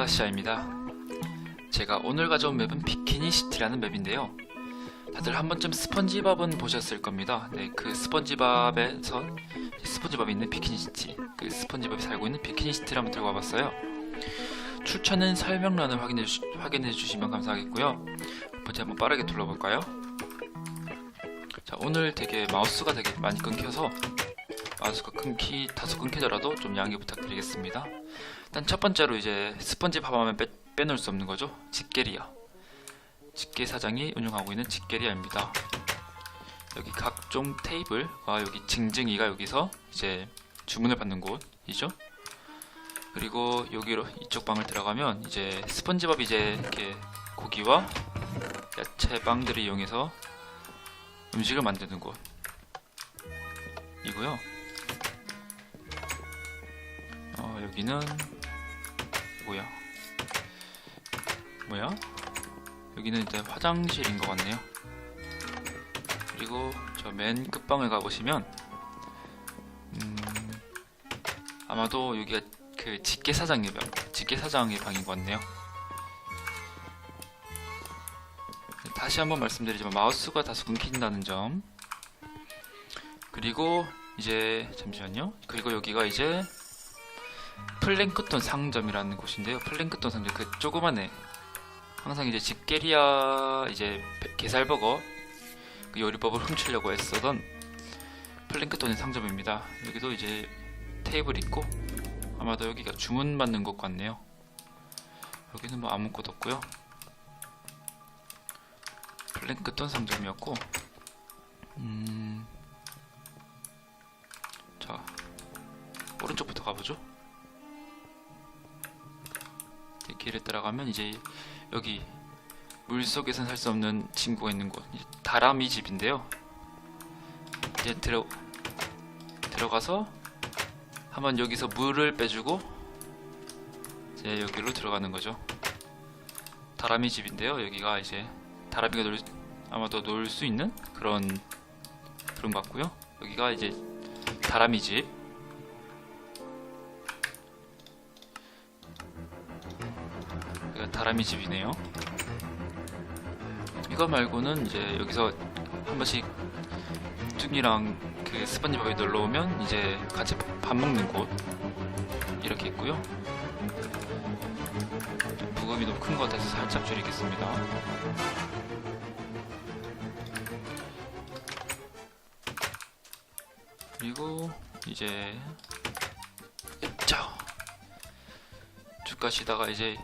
하냐 네 반갑습니다 시아입니다. 제가 오늘 가져온 맵은 비키니 시티라는 맵인데요. 다들 한 번쯤 스펀지밥은 보셨을 겁니다. 네 그 스펀지밥에서 스펀지밥이 있는 비키니 시티 그 스펀지밥이 살고 있는 비키니 시티를 한번 들고 와봤어요. 출처는 설명란을 확인해, 주, 확인해 주시면 감사하겠고요. 먼저 한번 빠르게 둘러볼까요? 자 오늘 되게 마우스가 되게 많이 끊겨서 마우스가 끊기 다소 끊기더라도 좀 양해 부탁드리겠습니다. 일단 첫 번째로 이제 스펀지 밥하면 빼, 빼놓을 수 없는 거죠. 직게리아. 직계 사장이 운영하고 있는 직게리아입니다. 여기 각종 테이블과 여기 징징이가 여기서 이제 주문을 받는 곳이죠. 그리고 여기로 이쪽 방을 들어가면 이제 스펀지밥 이제 이렇게 고기와 야채 빵들을 이용해서 음식을 만드는 곳이고요. 어, 여기는 뭐야? 뭐야? 여기는 이제 화장실인 것 같네요. 그리고 저 맨 끝방을 가보시면 음, 아마도 여기가 그 직계 사장의 방, 직계 사장의 방인 것 같네요. 다시 한번 말씀드리지만 마우스가 다소 끊긴다는 점. 그리고 이제 잠시만요. 그리고 여기가 이제 플랭크톤 상점이라는 곳인데요. 플랭크톤 상점 그 조그만해 항상 이제 집게리아 이제 게살버거 그 요리법을 훔치려고 애쓰던 플랭크톤의 상점입니다. 여기도 이제 테이블 있고 아마도 여기가 주문 받는 곳 같네요. 여기는 뭐 아무것도 없고요. 플랭크톤 상점이었고 음... 자 오른쪽부터 가보죠. 길을 따라가면 이제 여기 물 속에선 살 수 없는 친구가 있는 곳 다람이 집인데요. 이제 들어 들어가서 한번 여기서 물을 빼주고 이제 여기로 들어가는 거죠. 다람이 집인데요. 여기가 이제 다람이가 놀 아마도 놀 수 있는 그런 그런 것 같고요. 여기가 이제 다람이 집. 다람이 집이네요. 이거 말고는 이제 여기서 한 번씩 뚱이랑 그 스펀지밥이 놀러 오면 이제 같이 밥 먹는 곳 이렇게 있고요. 부금이 너무 큰 것 같아서 살짝 줄이겠습니다. 그리고 이제 자 쭉 가시다가 이제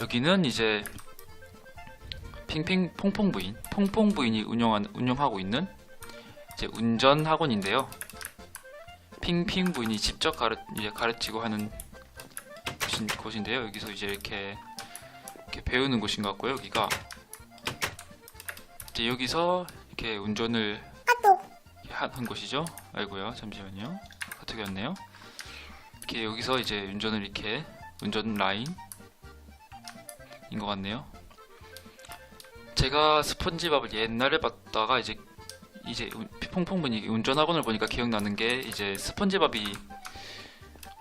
여기는 이제 핑핑 퐁퐁 부인 퐁퐁 부인이 운영한 운영하고 있는 이제 운전 학원인데요. 핑핑 부인이 직접 가르 이제 가르치고 하는 곳인, 곳인데요. 여기서 이제 이렇게 이렇게 배우는 곳인 것 같고요. 여기가 이제 여기서 이렇게 운전을 하는 곳이죠. 아이고요, 잠시만요. 어떻게 왔네요? 이렇게 여기서 이제 운전을 이렇게 운전 라인 인 것 같네요. 제가 스펀지밥을 옛날에 봤다가 이제 이제 퐁퐁 분이 운전학원을 보니까 기억나는 게 이제 스펀지밥이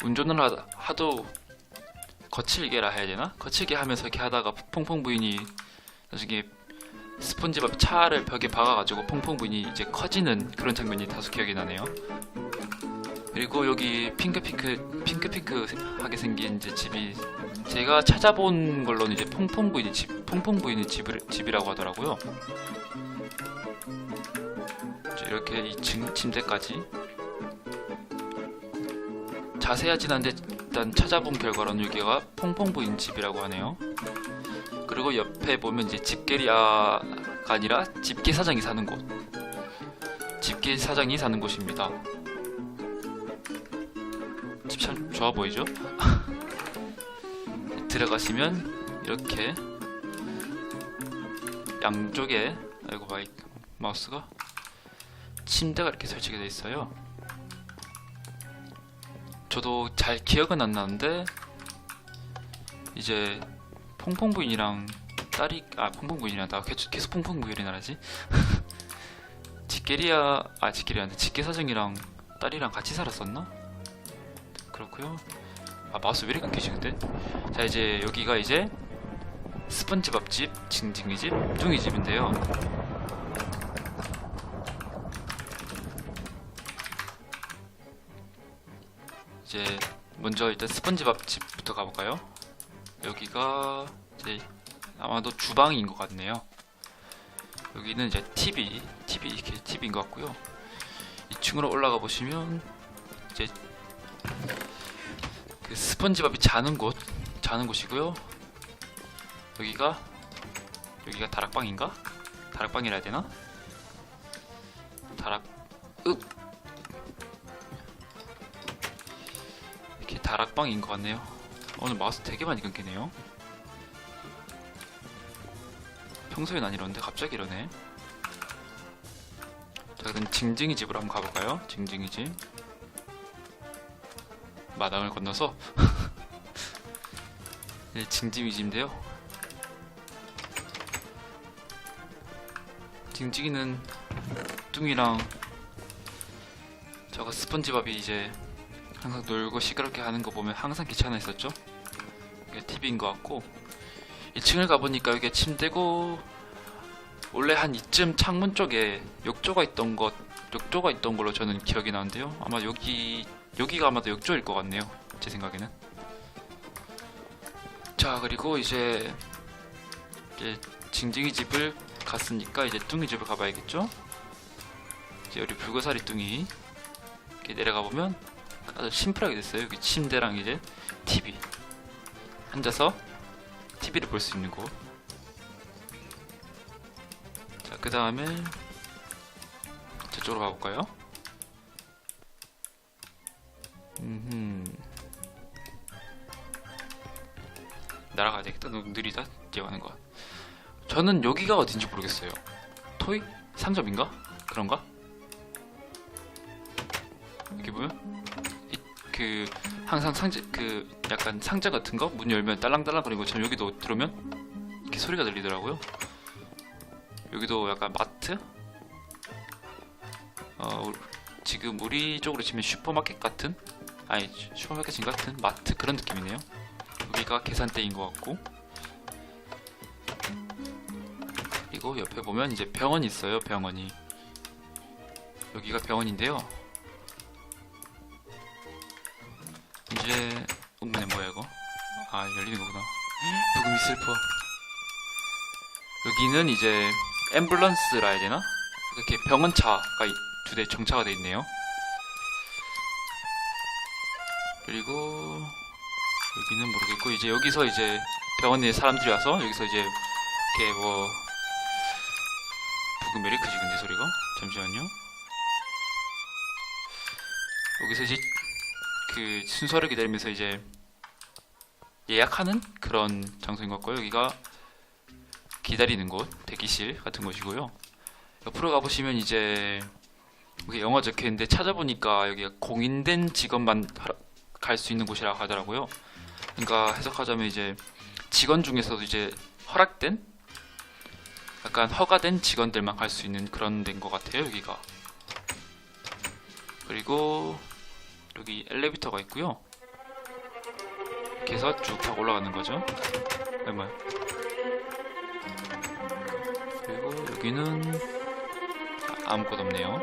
운전을 하, 하도 거칠게라 해야 되나? 거칠게 하면서 이렇게 하다가 퐁퐁 부인이 나중에 스펀지밥 차를 벽에 박아가지고 퐁퐁 부인이 이제 커지는 그런 장면이 다소 기억이 나네요. 그리고 여기 핑크핑크 핑크핑크하게 생긴 이제 집이 제가 찾아본 걸로는 이제 퐁퐁 부인의 집, 퐁퐁 부인의 집을, 집이라고 하더라고요. 이렇게 2층 침대까지 자세하진 않은데 일단 찾아본 결과로는 여기가 퐁퐁 부인 집이라고 하네요. 그리고 옆에 보면 이제 집게리아가 아니라 집게 사장이 사는 곳. 집게 사장이 사는 곳입니다. 좋아 보이죠? 들어가시면 이렇게 양쪽에 아이고 마이 마우스가 침대가 이렇게 설치가 되어 있어요. 저도 잘 기억은 안 나는데 이제 퐁퐁 부인이랑 딸이 아 퐁퐁 부인이랑 나 계속, 계속 퐁퐁 부인이라 하지 직계리아 아 직계리아한테 직계 사정이랑 딸이랑 같이 살았었나? 그렇고요. 아 마우스 왜 이렇게 끊기지 근데? 자 이제 여기가 이제 스펀지 밥집, 징징이 집, 뚱이 집인데요. 이제 먼저 일단 스펀지 밥집부터 가볼까요? 여기가 이제 아마도 주방인 것 같네요. 여기는 이제 TV, TV 이렇게 TV인 것 같고요. 2층으로 올라가 보시면 이제 그 스펀지밥이 자는 곳, 자는 곳이고요. 여기가 여기가 다락방인가? 다락방이라 해야 되나? 다락 윽 이렇게 다락방인 것 같네요. 오늘 마우스 되게 많이 끊기네요. 평소엔 안 이러는데 갑자기 이러네. 자, 그럼 징징이 집으로 한번 가볼까요? 징징이 집. 마당을 건너서 네, 징징이 집인데요. 징징이는 뚱이랑 저거 스펀지밥이 이제 항상 놀고 시끄럽게 하는 거 보면 항상 귀찮아 했었죠. 이게 TV인 것 같고 2층을 가보니까 이게 침대고 원래 한 이쯤 창문 쪽에 욕조가 있던 것 욕조가 있던 걸로 저는 기억이 나는데요. 아마 여기 여기가 아마도 욕조일 것 같네요. 제 생각에는. 자 그리고 이제 이제 징징이 집을 갔으니까 이제 뚱이 집을 가봐야겠죠. 이제 우리 불거사리 뚱이 이렇게 내려가 보면 아주 심플하게 됐어요. 여기 침대랑 이제 TV 앉아서 TV를 볼 수 있는 곳. 자, 그 다음에 저쪽으로 가볼까요? 날아가야 되겠다. 너무 느리다. 뛰어가는 거. 저는 여기가 어딘지 모르겠어요. 토이 상점인가? 그런가? 여기 보면 이, 그 항상 상자 그 약간 상자 같은 거 문 열면 딸랑딸랑 거리고 저 여기도 들어오면 이렇게 소리가 들리더라고요. 여기도 약간 마트? 어 우- 지금 우리 쪽으로 치면 슈퍼마켓 같은 아니 슈- 슈퍼마켓인 같은 마트 그런 느낌이네요. 여기가 계산대인 것 같고 그리고 옆에 보면 이제 병원이 있어요. 병원이 여기가 병원인데요. 이제 음문에 뭐야 이거? 아 열리는 거구나. 부금이 슬퍼. 여기는 이제 앰뷸런스라 해야 되나? 이렇게 병원차가 두 대 정차가 돼 있네요. 그리고 여기는 모르겠고 이제 여기서 이제 병원에 사람들이 와서 여기서 이제 이렇게 뭐 부금 왜 이렇게 크지 근데 소리가? 잠시만요. 여기서 이제 그 순서를 기다리면서 이제 예약하는 그런 장소인 것 같고요. 여기가 기다리는 곳, 대기실 같은 곳이고요. 옆으로 가보시면 이제 여기 영어 적혀 있는데 찾아보니까 여기가 공인된 직원만 갈 수 있는 곳이라고 하더라고요. 그러니까 해석하자면 이제 직원 중에서도 이제 허락된 약간 허가된 직원들만 갈 수 있는 그런 데인 것 같아요. 여기가 그리고 여기 엘리베이터가 있고요. 이렇게 해서 쭉 타고 올라가는 거죠. 얼마요? 그리고 여기는 아, 아무것도 없네요.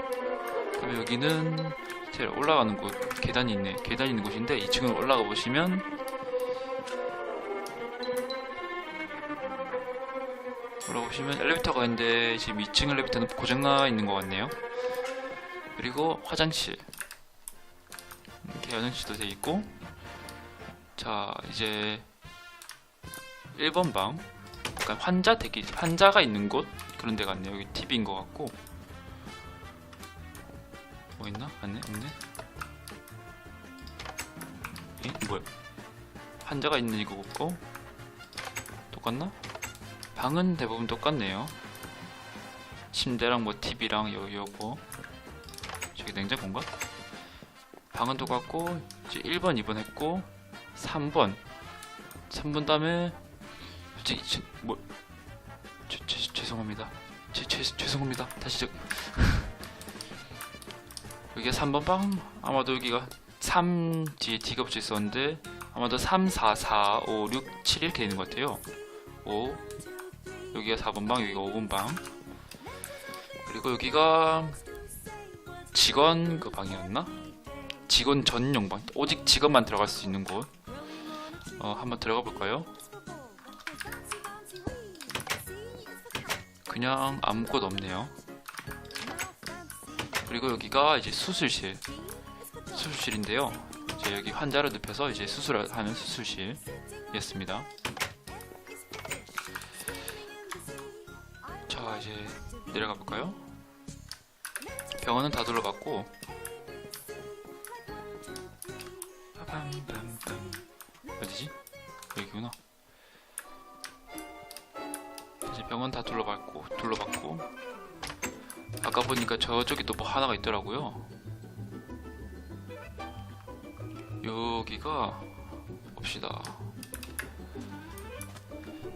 그리고 여기는 제일 올라가는 곳 계단이 있네. 계단이 있는 곳인데 2층으로 올라가 보시면 올라오시면 엘리베이터가 있는데 지금 2층 엘리베이터는 고장나 있는 것 같네요. 그리고 화장실 이렇게 화장실도 돼 있고 자 이제 1번 방 약간 환자 대기 환자가 있는 곳 그런 데 같네요. 여기 TV인 것 같고 뭐 있나? 안네 없네. 에? 뭐야? 환자가 있는 이거 없고 똑같나? 방은 대부분 똑같네요. 침대랑 뭐 TV랑 요 요거 저기 냉장고인가? 방은 똑같고 이제 1번, 2번 했고 3번 3번 다음에 솔직히 지- 뭐 죄, 죄, 죄송합니다. 죄, 죄, 죄송합니다. 다시 저 여기가 3번 방 아마도 여기가 3 뒤에 D가 붙여 있었는데 아마도 3, 4, 4, 5, 6, 7 이렇게 되는 것 같아요. 5 여기가 4번 방, 여기가 5번 방. 그리고 여기가 직원 그 방이었나? 직원 전용 방. 오직 직원만 들어갈 수 있는 곳. 어, 한번 들어가 볼까요? 그냥 아무것도 없네요. 그리고 여기가 이제 수술실. 수술실인데요. 이제 여기 환자를 눕혀서 이제 수술하는 수술실이었습니다. 자, 이제 내려가 볼까요? 병원은 다 둘러봤고. 어디지? 여기구나. 이제 병원 다 둘러봤고 둘러봤고 아까 보니까 저쪽에 또 뭐 하나가 있더라고요. 여기가 봅시다.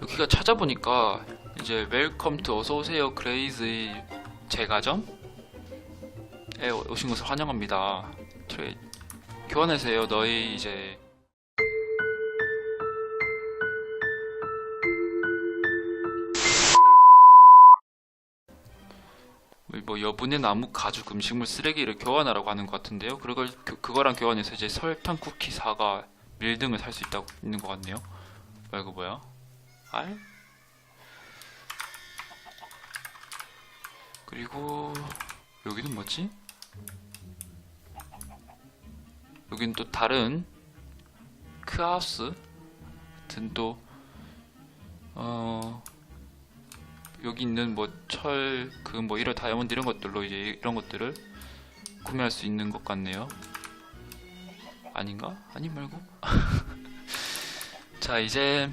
여기가 찾아보니까 이제 웰컴 투 어서 오세요 그레이즈의 제과점에 오신 것을 환영합니다. 트레이 교환하세요 너희 이제 뭐 여분의 나무 가죽 음식물 쓰레기를 교환하라고 하는 것 같은데요. 그걸 그, 그거랑 교환해서 이제 설탕 쿠키 사과 밀 등을 살 수 있다고 있는 것 같네요. 이거 뭐야? 알? 그리고 여기는 뭐지? 여기는 또 다른 크하우스 같은 또 어. 여기 있는 뭐 철, 그 뭐 이런 다이아몬드 이런 것들로 이제 이런 것들을 구매할 수 있는 것 같네요. 아닌가? 아니 말고. 자 이제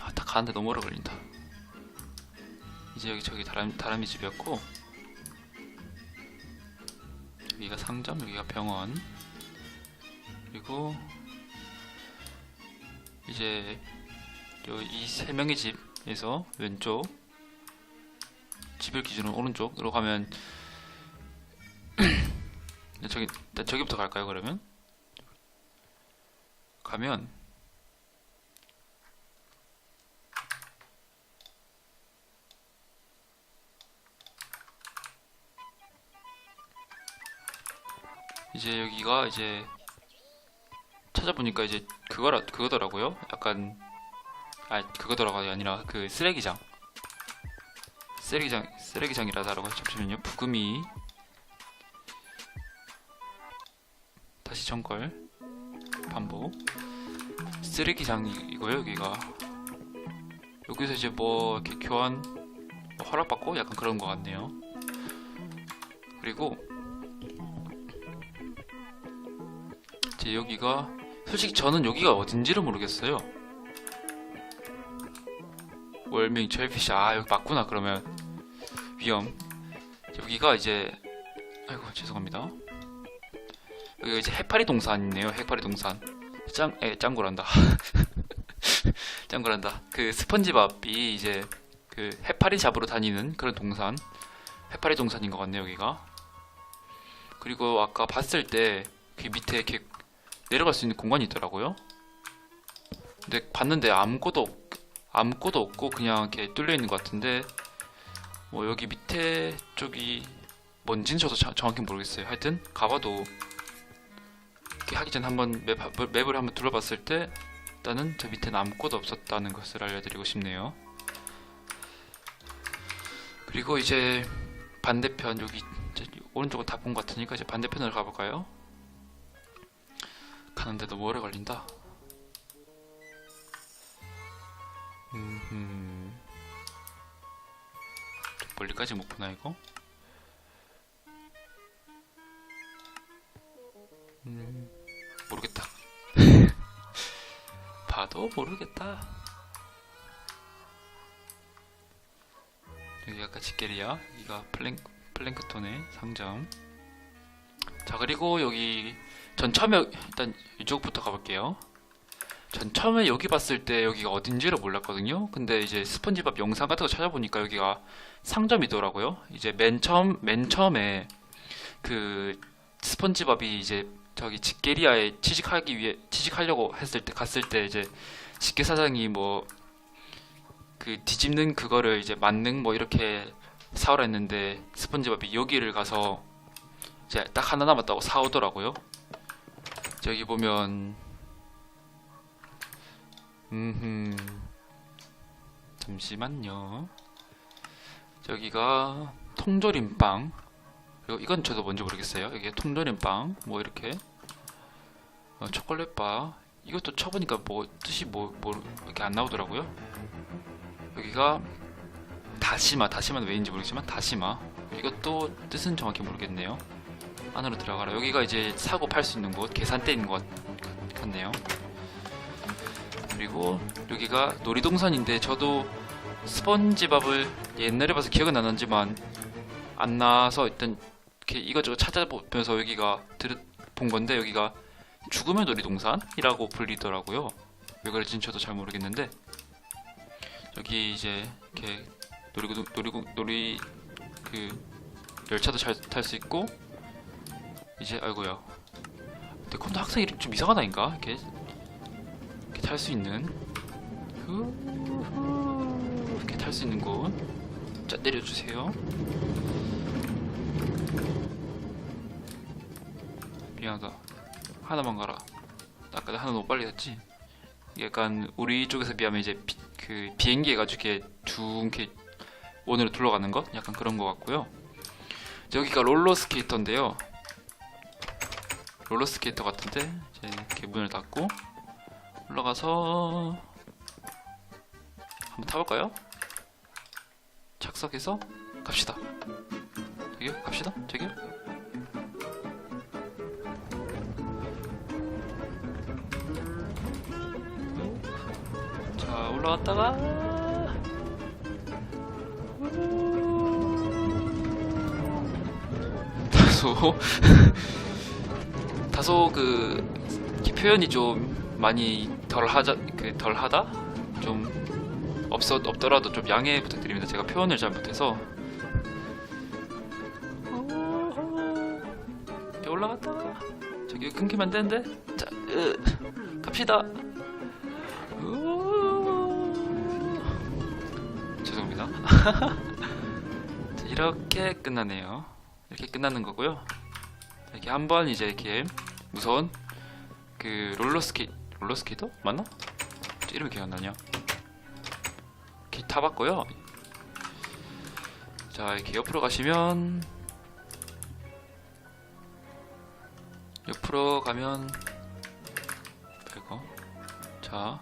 아, 다 가는데 너무 오래 걸린다. 이제 여기 저기 다람, 다람이 집이었고 여기가 상점, 여기가 병원 그리고 이제 이 세 명의 집에서 왼쪽 집을 기준으로 오른쪽으로 가면 네, 저기 일단 저기부터 갈까요 그러면? 가면 이제 여기가 이제 찾아보니까 이제 그거라 그거더라고요. 약간 아 그거더라고요. 아니라 그 쓰레기장 쓰레기장 쓰레기장이라다라고 잠시만요. 부금이 다시 정걸. 반복. 쓰레기장이고요 여기가. 여기서 이제 뭐 이렇게 교환 뭐 허락받고 약간 그런 것 같네요. 그리고 이제 여기가 솔직히 저는 여기가 어딘지를 모르겠어요 월밍 젤피시. 아 여기 맞구나 그러면. 위험. 여기가 이제 아이고 죄송합니다. 여기가 이제 해파리 동산이네요 해파리 동산. 짱, 에, 짱구란다. 짱구란다. 그 스펀지밥이 이제 그 해파리 잡으러 다니는 그런 동산. 해파리 동산인 것 같네요 여기가. 그리고 아까 봤을 때 그 밑에 이렇게 내려갈 수 있는 공간이 있더라고요. 근데 봤는데 아무것도 없- 아무것도 없고 그냥 이렇게 뚫려 있는 것 같은데 뭐 여기 밑에 쪽이 뭔지는 저도 자- 정확히 모르겠어요. 하여튼 가봐도 이렇게 하기 전에 한번 맵, 맵을 한번 둘러봤을 때 일단은 저 밑에는 아무것도 없었다는 것을 알려드리고 싶네요. 그리고 이제 반대편 여기 오른쪽은 다 본 것 같으니까 이제 반대편으로 가볼까요? 가는데 너무 오래 걸린다. 음, 좀 멀리까지 못 보나 이거? 음, 모르겠다. 봐도 모르겠다. 여기 아까 지게리아, 여기가 플랭 플랭크톤의 상점. 자 그리고 여기 전 처음에 일단 이쪽부터 가볼게요. 전 처음에 여기 봤을 때 여기가 어딘지를 몰랐거든요. 근데 이제 스펀지밥 영상 같은 거 찾아보니까 여기가 상점이더라고요. 이제 맨 처음 맨 처음에 그 스펀지밥이 이제 저기 직계리아에 취직하기 위해 취직하려고 했을 때 갔을 때 이제 직계 사장이 뭐 그 뒤집는 그거를 이제 만능 뭐 이렇게 사오라 했는데 스펀지밥이 여기를 가서 이제 딱 하나 남았다고 사오더라고요. 저기 보면 음 잠시만요. 저기가 통조림빵 그리고 이건 저도 뭔지 모르겠어요. 이게 통조림빵 뭐 이렇게 어, 초콜릿바 이것도 쳐보니까 뭐 뜻이 뭐, 뭐 이렇게 안 나오더라고요. 여기가 다시마 다시마는 왜인지 모르겠지만 다시마 이것도 뜻은 정확히 모르겠네요. 안으로 들어가라. 여기가 이제 사고 팔 수 있는 곳 계산대인 것 같- 같네요. 그리고 여기가 놀이동산인데 저도 스펀지밥을 옛날에 봐서 기억은 안 나지만 안 나서 일단 이렇게 이것저것 찾아보면서 여기가 들, 본 건데 여기가 죽음의 놀이동산이라고 불리더라고요. 왜 그럴지는 저도 잘 모르겠는데 여기 이제 이렇게 놀이공 놀이공 놀이 그 열차도 잘 탈 수 있고 이제 아이고야 태권도 학생 이름 좀 이상하다 인가 이렇게 이렇게 탈 수 있는? 이렇게 탈 수 있는 곳 자 내려주세요. 미안하다. 하나만 가라. 아까 하나 너무 빨리 했지? 약간 우리 쪽에서 비하면 이제 비, 그 비행기 해가지고 이렇게 둥 이렇게 원으로 둘러가는 것? 약간 그런 것 같고요. 여기가 롤러 스케이터인데요. 롤러 스케이터 같은데? 이제 이렇게 문을 닫고 올라가서 한번 타볼까요? 착석해서 갑시다. 저기요? 갑시다. 저기요? 자 올라갔다가 다소 다소 그 표현이 좀 많이 덜하자 그 덜하다 좀 없어 없더라도 좀 양해 부탁드립니다. 제가 표현을 잘 못해서 이렇게 올라갔다가 저기 끊기면 안 되는데 자 으, 갑시다. 우. 죄송합니다. 자, 이렇게 끝나네요. 이렇게 끝나는 거고요. 이렇게 한번 이제 이렇게 무서운 그 롤러스케 롤러스케이터 맞나? 이름이 기억 안 나냐? 이렇게 타봤고요. 자 이렇게 옆으로 가시면 옆으로 가면 이거 자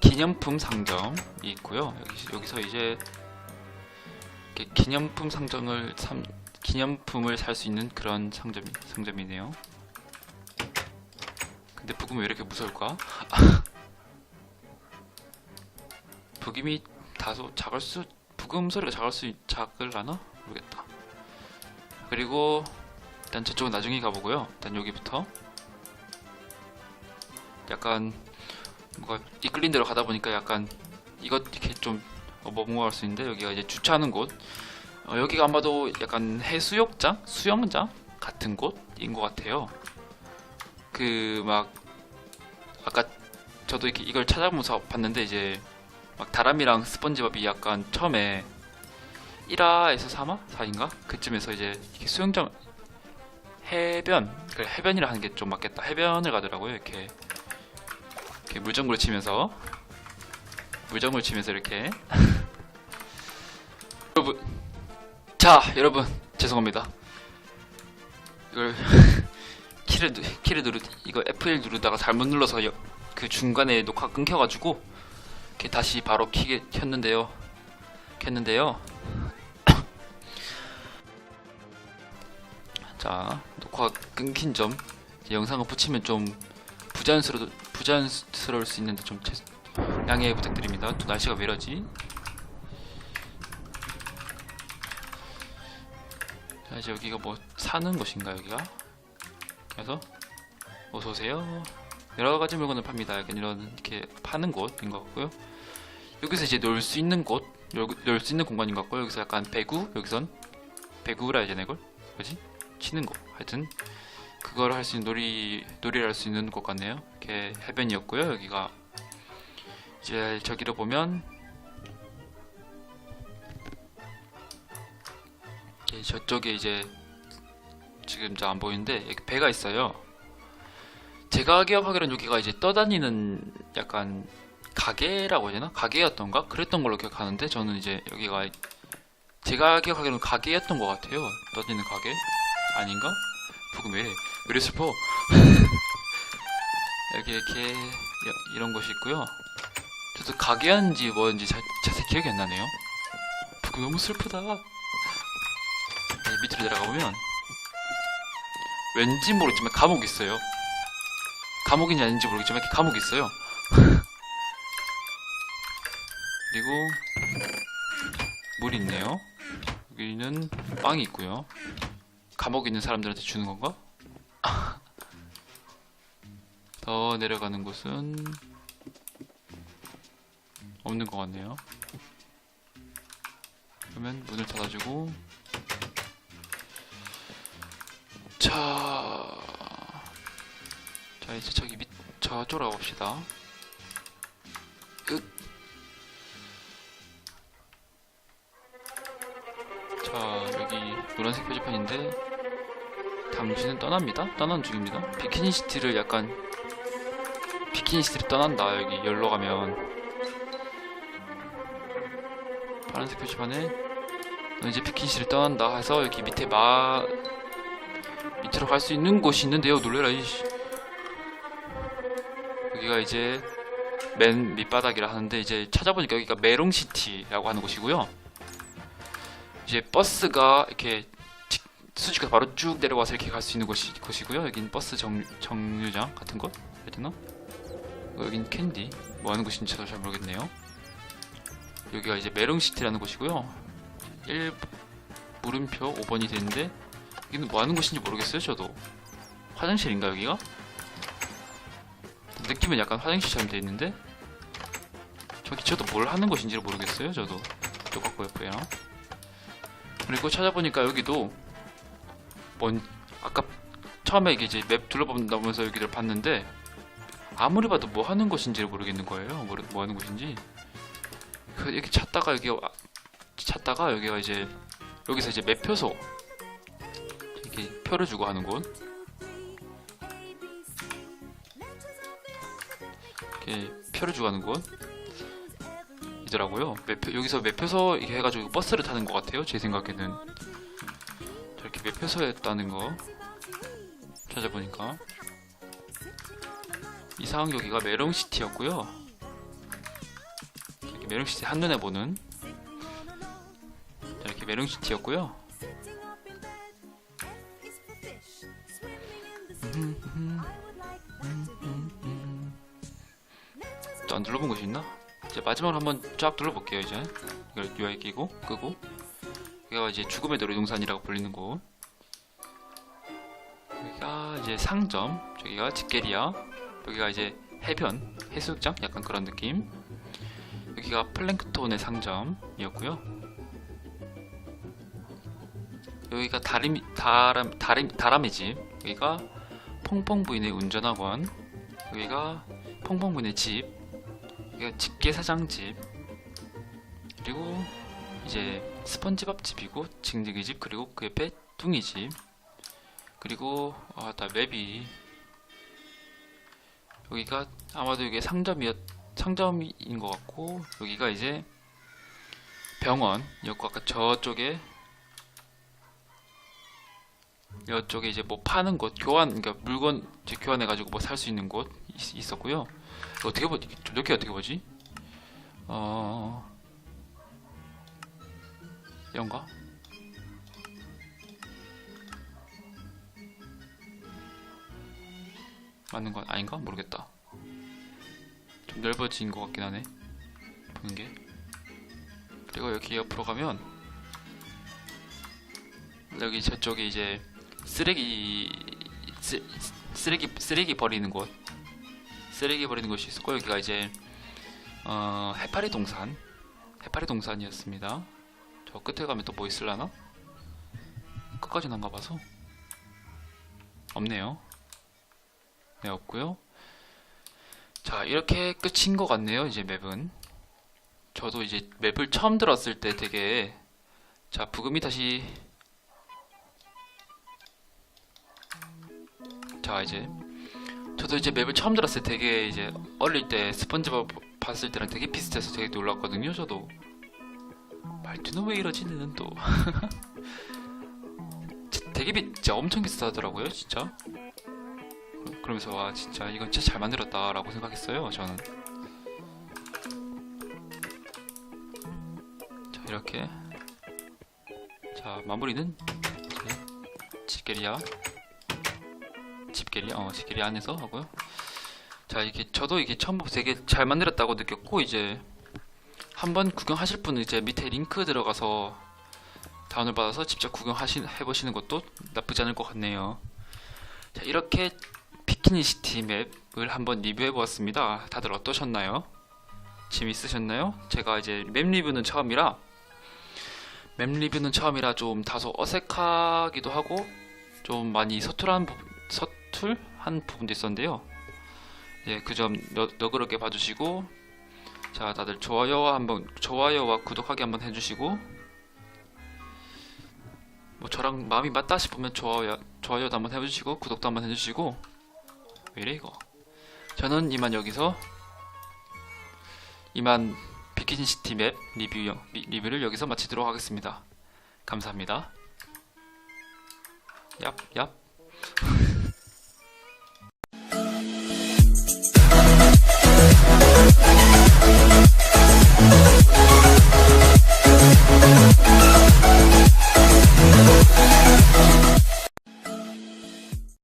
기념품 상점이 있고요. 여기 여기서 이제 기념품 상점을 삼, 기념품을 살 수 있는 그런 상점 상점이네요. 근데 부금이 왜 이렇게 무서울까? 부금이 다소 작을 수 부금 소리가 작을 수 작을라나 모르겠다. 그리고 일단 저쪽은 나중에 가보고요. 일단 여기부터 약간 뭔가 이끌린 대로 가다 보니까 약간 이것 이렇게 좀 넘어갈 수 있는데 여기가 이제 주차하는 곳. 어, 여기가 아마도 약간 해수욕장, 수영장 같은 곳인 것 같아요. 그 막 아까 저도 이렇게 이걸 찾아보면서 봤는데 이제 막 다람이랑 스펀지밥이 약간 처음에 1화에서 3화? 4인가? 그쯤에서 이제 수영장 해변 그래 해변이라 하는 게 좀 맞겠다. 해변을 가더라고요 이렇게. 이렇게 물정구를 치면서. 물정구를 치면서 이렇게. 여러분. 자 여러분. 죄송합니다. 이걸 키를 누- 키를 누르 이거 F1 누르다가 잘못 눌러서 여- 그 중간에 녹화 끊겨가지고 이렇게 다시 바로 키게 켰는데요. 켰는데요. 자 녹화 끊긴 점. 영상을 붙이면 좀 부자연스러워 부자연스러울 수 있는데 좀 죄- 양해 부탁드립니다. 또 날씨가 왜 이러지? 자 이제 여기가 뭐 사는 곳인가 여기가 그래서 어서 오세요. 여러 가지 물건을 팝니다. 이런 이렇게 파는 곳인 것 같고요. 여기서 이제 놀 수 있는 곳 놀 수 있는 공간인 것 같고요. 여기서 약간 배구 여기선 배구라 해야 되나 이걸? 뭐지? 치는 거. 하여튼 그걸 할 수 있는 놀이 놀이를 할 수 있는 곳 같네요. 이렇게 해변이었고요. 여기가 이제 저기로 보면 예, 저쪽에 이제 지금 잘 안 보이는데 여기 배가 있어요. 제가 기억하기로는 여기가 이제 떠다니는 약간 가게라고 해야 되나? 가게였던가? 그랬던 걸로 기억하는데 저는 이제 여기가 제가 기억하기로는 가게였던 것 같아요. 떠다니는 가게? 아닌가? 부금 왜 이래? 왜 이래 슬퍼? 이렇게 여- 이런 곳이 있고요. 저도 가게였는지 뭐였는지 자, 자세히 기억이 안 나네요. 부금 너무 슬프다. 네, 밑으로 내려가 보면 왠지 모르지만 감옥이 있어요. 감옥인지 아닌지 모르겠지만 이렇게 감옥이 있어요. 그리고 물이 있네요. 여기는 빵이 있고요. 감옥에 있는 사람들한테 주는 건가? 더 내려가는 곳은 없는 것 같네요. 그러면 문을 닫아주고 자, 자 이제 저기 밑 저쪽으로 가봅시다. 으. 자 여기 노란색 표지판인데 당신은 떠납니다. 떠나는 중입니다. 비키니 시티를 약간 비키니 시티를 떠난다. 여기 열로 가면 파란색 표지판에 너 이제 비키니 시티를 떠난다 해서 여기 밑에 마 밑으로 갈수 있는 곳이 있는데요. 놀래라 이씨. 여기가 이제 맨 밑바닥이라 하는데 이제 찾아보니까 여기가 메롱시티라고 하는 곳이고요. 이제 버스가 이렇게 직- 수지가 바로 쭉 내려와서 이렇게 갈 수 있는 곳이, 곳이고요. 여긴 버스 정, 정류장 같은 곳? 해야 되나? 어, 여긴 캔디. 뭐 하는 곳인지 저도 잘 모르겠네요. 여기가 이제 메롱시티라는 곳이고요. 1 물음표 5번이 되는데 여기는 뭐 하는 곳인지 모르겠어요, 저도. 화장실인가, 여기가? 느낌은 약간 화장실처럼 돼 있는데 저기 저도 뭘 하는 곳인지를 모르겠어요, 저도. 똑같고 예쁘요 그리고 찾아보니까 여기도 뭔 아까 처음에 이게 이제 맵 둘러보면서 여기를 봤는데 아무리 봐도 뭐 하는 곳인지를 모르겠는 거예요. 뭐, 뭐 하는 곳인지. 그 이렇게 찾다가 여기 와- 찾다가 여기가 이제 여기서 이제 매표소 이렇게 표를 주고 하는 곳. 이렇게 표를 주고 하는 곳. 이더라고요. 매표, 여기서 매표소 이렇게 해가지고 버스를 타는 것 같아요. 제 생각에는 저렇게 매표소였다는 거 찾아보니까 이상 여기가 메롱시티였고요. 이렇게 메롱시티 한눈에 보는 이렇게 메롱시티였고요. 둘러본 곳이 있나? 이제 마지막으로 한번 쫙 둘러볼게요 이제. 이걸 UI 끼고 끄고. 여기가 이제 죽음의 놀이동산이라고 불리는 곳. 여기가 이제 상점 저기가 집게리아 여기가 이제 해변 해수욕장? 약간 그런 느낌. 여기가 플랭크톤의 상점이었고요. 여기가 다림 다람 다림 다람의 집. 여기가 퐁퐁 부인의 운전학원. 여기가 퐁퐁 부인의 집 여기가 집게사장 집. 그리고 이제 스펀지밥 집이고 징징이 집 그리고 그 옆에 둥이 집. 그리고 아나 맵이. 여기가 아마도 이게 상점이었 상점인 것 같고 여기가 이제 병원이었고 아까 저쪽에 이쪽에 이제 뭐 파는 곳 교환 그러니까 물건 교환해 가지고 뭐 살 수 있는 곳 있, 있었고요 어떻게 보지 이렇게 어떻게 보지? 어 이런가 맞는 건 아닌가? 모르겠다. 좀 넓어진 것 같긴 하네. 보는 게. 그리고 여기 옆으로 가면 여기 저쪽에 이제 쓰레기 쓰, 쓰레기 쓰레기 버리는 곳 쓰레기 버리는 곳이 있었고 여기가 이제 어, 해파리 동산 해파리 동산이었습니다 저 끝에 가면 또 뭐 있을라나 끝까지는 안 가봐서 없네요. 네, 없고요. 자, 이렇게 끝인 것 같네요. 이제 맵은. 저도 이제 맵을 처음 들었을 때 되게 자, 부금이 다시 자, 이제 저도 이제 맵을 처음 들었을 때 되게 이제 어릴 때 스펀지밥 봤을 때랑 되게 비슷해서 되게 놀랐거든요. 저도 말투는 왜 이러지? 는또 되게 비- 진짜 엄청 비슷하더라고요, 진짜. 그러면서 와 진짜 이건 진짜 잘 만들었다 라고 생각했어요, 저는. 자 이렇게 자 마무리는 이제 집게리아 집게리아 어 집게리아 안에서 하고요. 자 이게 저도 이게 처음 보고 되게 잘 만들었다고 느꼈고 이제 한번 구경하실 분은 이제 밑에 링크 들어가서 다운을 받아서 직접 구경하시 해보시는 것도 나쁘지 않을 것 같네요. 자 이렇게 피키니 시티 맵을 한번 리뷰해 보았습니다. 다들 어떠셨나요? 재밌으셨나요? 제가 이제 맵 리뷰는 처음이라 맵 리뷰는 처음이라 좀 다소 어색하기도 하고 좀 많이 서툴한 부분, 서툴한 부분도 있었는데요. 예, 그 점 너그럽게 봐주시고 자 다들 좋아요와 한번 좋아요와 구독하기 한번 해주시고 뭐 저랑 마음이 맞다 싶으면 좋아요 좋아요도 한번 해주시고 구독도 한번 해주시고 왜 이래 이거? 저는 이만 여기서 이만 비키니 시티 맵 리뷰 리뷰를 여기서 마치도록 하겠습니다. 감사합니다. 얍 얍